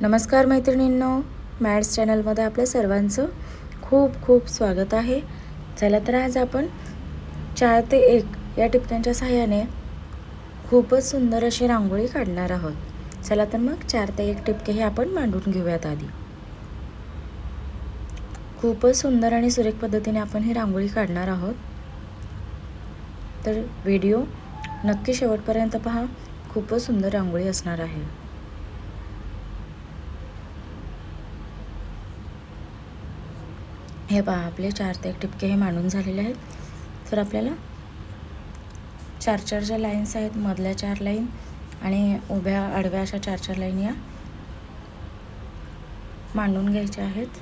नमस्कार मैत्रिणींनो मॅड्स चॅनलमध्ये आपल्या सर्वांचं खूप खूप स्वागत आहे. चला तर आज आपण चार ते एक या टिपक्यांच्या सहाय्याने खूपच सुंदर अशी रांगोळी काढणार आहोत. चला तर मग चार ते एक टिपके हे आपण मांडून घेऊयात आधी. खूपच सुंदर आणि सुरेख पद्धतीने आपण ही रांगोळी काढणार आहोत. तर व्हिडिओ नक्की शेवटपर्यंत पहा. खूपच सुंदर रांगोळी असणार आहे. हे पहा आपले चार ते एक टिपके हे मांडून झालेले आहेत. तर आपल्याला चार चार ज्या लाईन्स आहेत मधल्या चार लाईन आणि उभ्या आडव्या अशा चार चार लाईन या मांडून घ्यायच्या आहेत.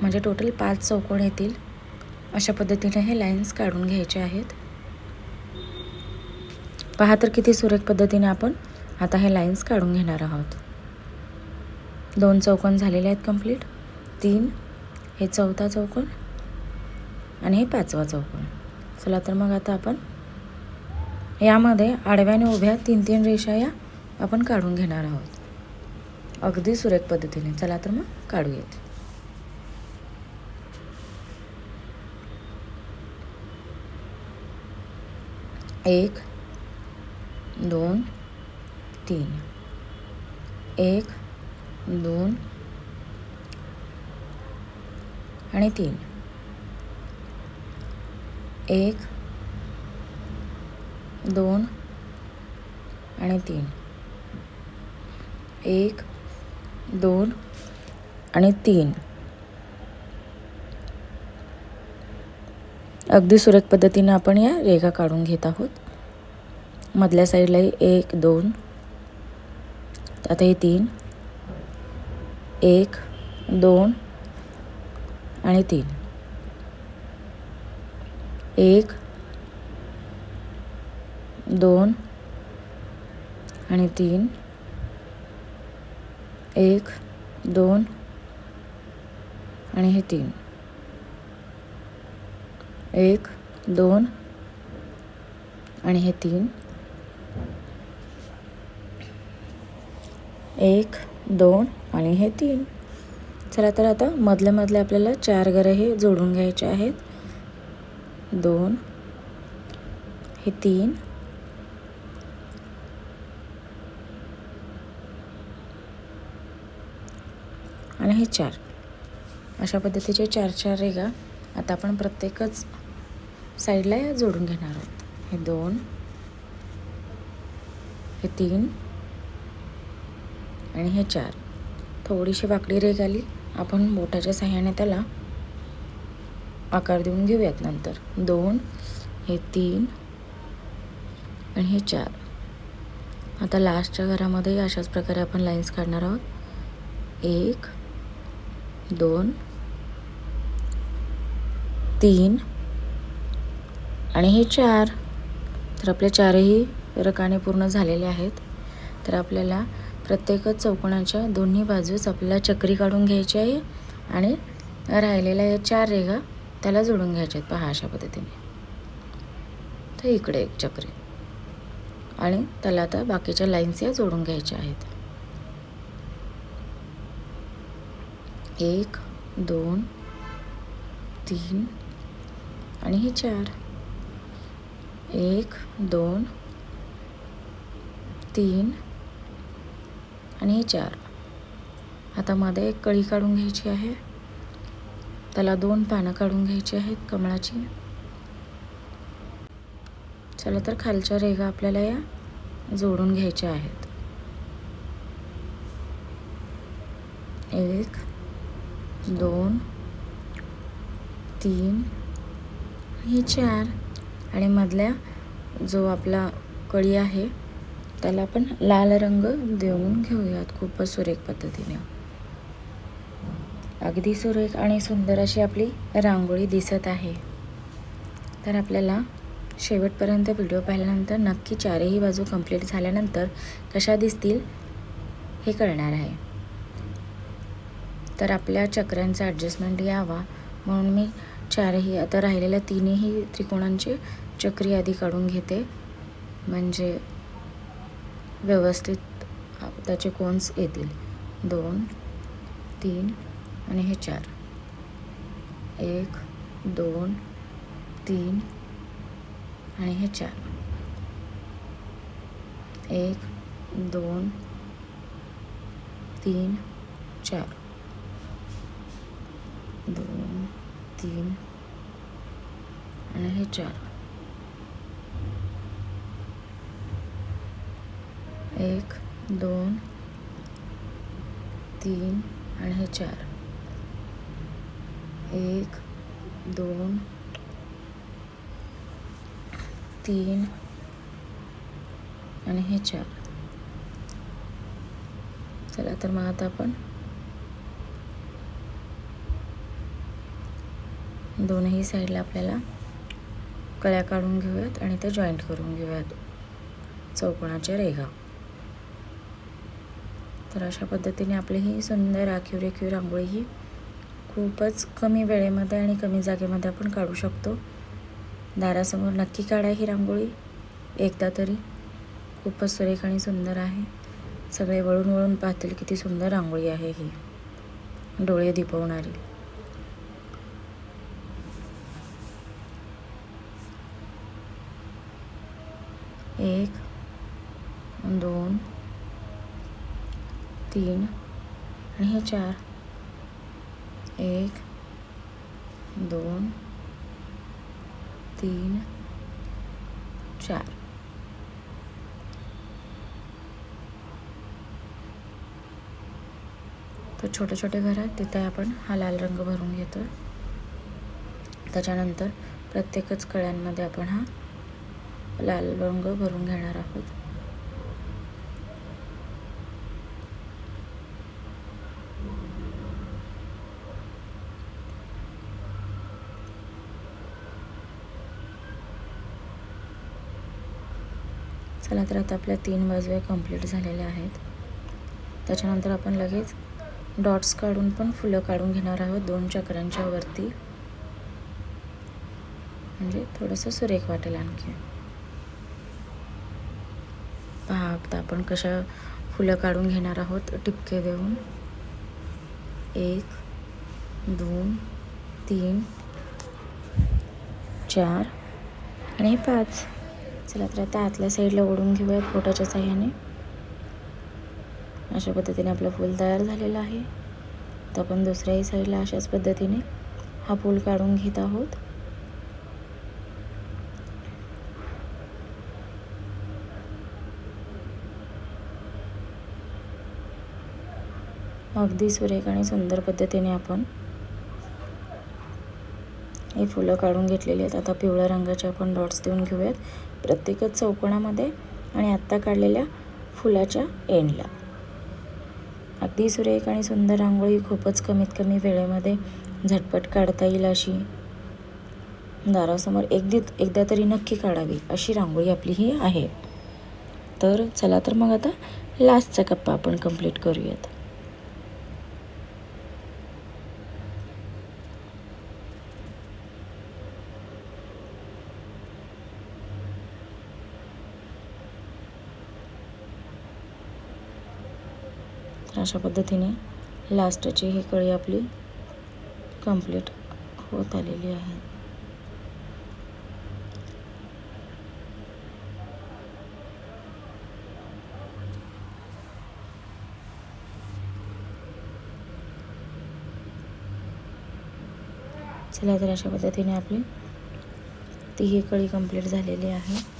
म्हणजे टोटल पाच चौकोन येतील. अशा पद्धतीने हे लाईन्स काढून घ्यायचे आहेत. पहा तर किती सुरेख पद्धतीने आपण आता हे लाईन्स काढून घेणार आहोत. दोन चौकोन झालेले आहेत कंप्लीट तीन हे चौथा चौकोन आणि हे पाचवा चौकोन. चला तर मग आता आपण यामध्ये आडव्या आणि उभ्या तीन तीन रेषा या आपण काढून घेणार आहोत. अगदी सुरेख पद्धतीने. चला तर मग काढूयात. एक दोन तीन. एक दोन आणि तीन. एक दोन आणि तीन. एक दोन आणि तीन. अगदी सुरेख पद्धतीने आपण या रेखा काढून घेत आहोत. मधल्या साईडलाही एक दोन. आता हे तीन. एक दोन आणि तीन. एक दोन आणि तीन. एक दोन आणि हे तीन. एक दोन आणि हे तीन. एक दोन आणि हे तीन. चला तर आता मधल्या मधले आपल्याला चार घरं हे जोडून घ्यायचे आहेत. दोन हे तीन आणि हे चार. अशा पद्धतीचे चार चार रेगा आता आपण प्रत्येकच साईडला या जोडून घेणार आहोत. हे दोन हे तीन आणि हे चार. थोडीशी वाकडी रेग आली. आपण बोटाच्या साह्याने त्याला आकार देऊन घेऊयात नंतर. दोन हे तीन आणि हे चार. आता लास्टच्या घरामध्ये अशाच प्रकारे आपण लाईन्स काढणार आहोत. एक दोन तीन आणि हे चार. तर आपले चारही रकाने पूर्ण झालेले आहेत. तर आपल्याला प्रत्येकच चौकोनाच्या दोन्ही बाजूस आपल्याला चक्री काढून घ्यायची आहे आणि राहिलेल्या या चार रेगा त्याला जोडून घ्यायच्या आहेत. पहा अशा पद्धतीने. तर इकडे एक चक्री. आणि त्याला आता बाकीच्या लाईन्स या जोडून घ्यायच्या आहेत. एक दोन तीन आणि हे चार. एक दोन तीन आणि हे चार. आता मध्ये एक कळी काढून घ्यायची आहे. त्याला दोन पानं काढून घ्यायची आहेत कमळाची. चला तर खालच्या रेगा आपल्याला या जोडून घ्यायच्या आहेत. एक दोन तीन हे चार. आणि मधल्या जो आपला कळी आहे त्याला आपण लाल रंग देऊन घेऊयात खूपच सुरेख पद्धतीने. अगदी सुरेख आणि सुंदर अशी आपली रांगोळी दिसत आहे. तर आपल्याला शेवटपर्यंत व्हिडिओ पाहिल्यानंतर नक्की चारही बाजू कंप्लीट झाल्यानंतर कशा दिसतील हे कळणार आहे. तर आपल्या चक्रांचा ॲडजस्टमेंट यावा म्हणून मी चारही आता राहिलेल्या तीनही त्रिकोणांची चक्री आधी काढून घेते. म्हणजे व्यवस्थित त्याचे कोन्स येतील. दोन तीन आणि हे चार. एक दोन तीन आणि हे चार. एक दोन तीन चार. दोन तीन आणि हे चार. एक दोन तीन आणि हे चार. एक दोन तीन आणि हे चार. चला तर मग आता आपण दोनही साईडला आपल्याला कळ्या काढून घेऊयात आणि त्या जॉईंट करून घेऊयात. चौकोनाच्या रेघा. तर अशा पद्धतीने आपली ही सुंदर आखीव रेखीव रांगोळी ही खूपच कमी वेळेमध्ये आणि कमी जागेमध्ये आपण काढू शकतो. दारासमोर नक्की काढा ही रांगोळी. एकदा तरी खूपच सुरेख आणि सुंदर आहे. सगळे वळून वळून पाहतील किती सुंदर रांगोळी आहे ही. डोळे दिपवणारी. एक दोन तीन आणि हे चार. एक दोन तीन चार. तर छोटे छोटे घर आहेत तिथे आपण हा लाल रंग भरून घेतो त्याच्यानंतर प्रत्येकच कळ्यांमध्ये आपण हा लाल रंग भरून घेणार आहोत. चला तर आता आपल्या तीन बाजू कंप्लीट झालेल्या आहेत. त्याच्यानंतर आपण लगेच डॉट्स काढून पण फुलं काढून घेणार आहोत दोन चक्रांच्या वरती. म्हणजे थोडंसं सुरेख वाटेल आणखी. पहा आता आपण कशा फुलं काढून घेणार आहोत टिपके देऊन. एक दोन तीन चार आणि पाच. चला तर आता आतल्या साईडला ओढून घेऊयात पोटाच्या साह्याने. अशा पद्धतीने आपलं फूल तयार झालेलं आहे. तर आपण दुसऱ्याही साईडला अशाच पद्धतीने हा फूल काढून घेत आहोत. अगदी सुरेख आणि सुंदर पद्धतीने आपण हे फुलं काढून घेतलेली आहेत. आता पिवळ्या रंगाचे आपण डॉट्स देऊन घेऊयात. प्रत्येकच चौकोनामध्ये आणि आत्ता काढलेल्या फुलाच्या एंडला अगदी सुरेख आणि सुंदर रांगोळी खूपच कमीत कमी वेळेमध्ये झटपट काढता येईल अशी दारासमोर एकदी एकदा तरी नक्की काढावी अशी रांगोळी आपली ही आहे. तर चला तर मग आता लास्टचा कप्पा आपण कंप्लीट करूयात तर अशा पद्धतीने लास्टची ही कळी आपली कंप्लीट होत आलेली आहे. चला तर अशा पद्धतीने आपली तीही कळी कंप्लीट झालेली आहे.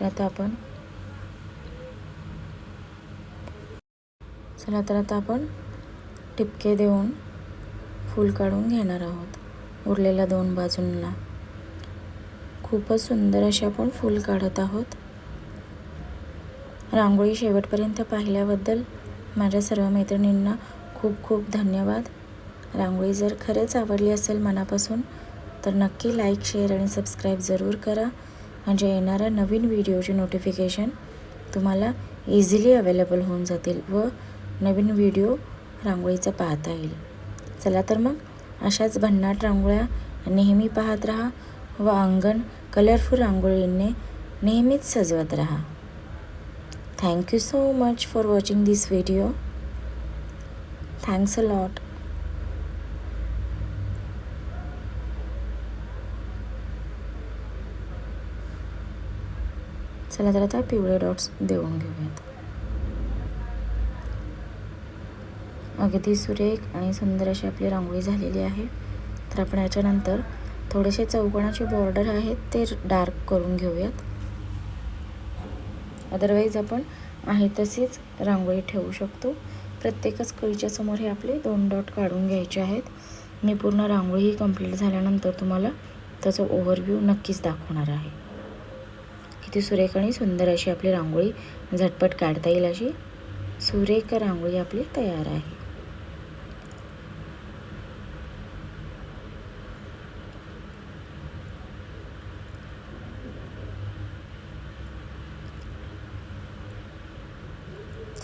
तर आता आपण चला तर आता आपण टिपके देऊन फूल काढून घेणार आहोत. उरलेल्या दोन बाजूंना. खूपच सुंदर असे आपण फूल काढत आहोत. रांगोळी शेवटपर्यंत पाहिल्याबद्दल माझ्या सर्व मैत्रिणींना खूप खूप धन्यवाद. रांगोळी जर खरंच आवडली असेल मनापासून तर नक्की लाईक शेअर आणि सबस्क्राईब जरूर करा. म्हणजे येणाऱ्या नवीन व्हिडिओचे नोटिफिकेशन तुम्हाला इझिली अवेलेबल होऊन जातील व नवीन व्हिडिओ रांगोळीचा पाहता येईल. चला तर मग अशाच भन्नाट रांगोळ्या नेहमी पाहत राहा व अंगण कलरफुल रांगोळीने नेहमीच सजवत राहा. Thank you so much for watching this video thanks a lot चला तर आता पिवळे डॉट्स देऊन घेऊयात. अगदी सुरेख आणि सुंदर अशी आपली रांगोळी झालेली आहे. तर आपण याच्यानंतर थोडेसे चौकोनाचे बॉर्डर आहेत ते डार्क करून घेऊयात. अदरवाईज आपण आहे तशीच रांगोळी ठेवू शकतो. प्रत्येकच कळीच्या समोर हे आपले दोन डॉट काढून घ्यायचे आहेत. मी पूर्ण रांगोळी ही कंप्लीट झाल्यानंतर तुम्हाला त्याचं ओव्हरव्ह्यू नक्कीच दाखवणार आहे. किती सुरेख आणि सुंदर अशी आपली रांगोळी झटपट काढता येईल अशी सुरेख रांगोळी आपली तयार आहे.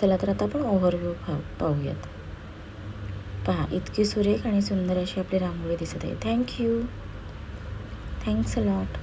चला तर आता आपण ओव्हरव्ह्यू पाहू पाहूयात. पहा इतकी सुरेख आणि सुंदर अशी आपली रांगोळी दिसत आहे. Thank you thanks a lot